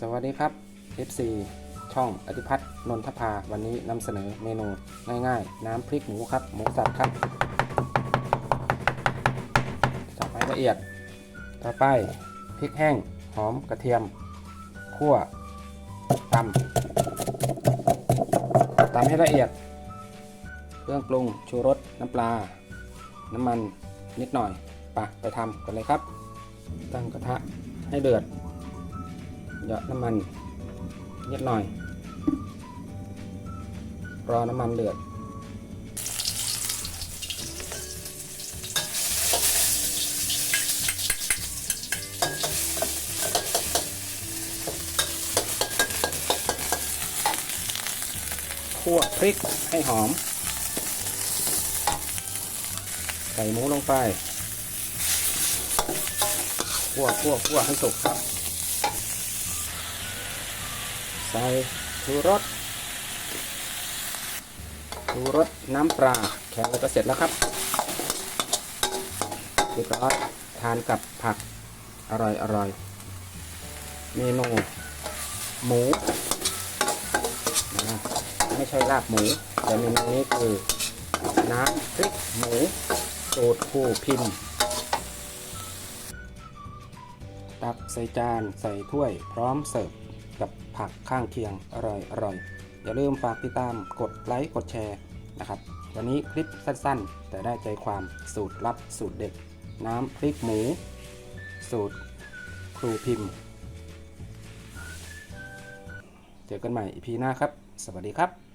สวัสดีครับ FC ช่องอธิพัฒน์นนทภา วันนี้นำเสนอเมนูง่ายๆ น้ำพริกหมูครับ หมูสับครับ สับให้ละเอียด ต่อไปพริกแห้ง หอมกระเทียมคั่วตำตำให้ละเอียด เครื่องปรุงชูรส น้ำปลา น้ำมันนิดหน่อยไปะไปทำกันเลยครับ ตั้งกระทะให้เดือด หยาะน้ำมันนิดหน่อย รอน้ำมันเดือดคั่วพริกให้หอม ใส่หมูลงไปคั่วคั่วคั่วให้สุกครับ ใส่ชูรสชูรสน้ำปลาแข็งก็เสร็จแล้วครับเรียบร้อยทานกับผักอร่อยอร่อยเมนูหมูนะไม่ใช่ลาบหมู แต่เมนูนี้คือน้ำพริกหมูสูตรครูพิมพ์ ตักใส่จานใส่ถ้วยพร้อมเสิร์ฟ ผักข้างเคียงอร่อยอร่อยอย่าลืมฝากติดตามกดไลค์กดแชร์นะครับ วันนี้คลิปสั้นๆ แต่ได้ใจความสูตรลับสูตรเด็ดน้ำพริกหมู สูตรครูพิมพ์ เจอกันใหม่อีพีหน้าครับ สวัสดีครับ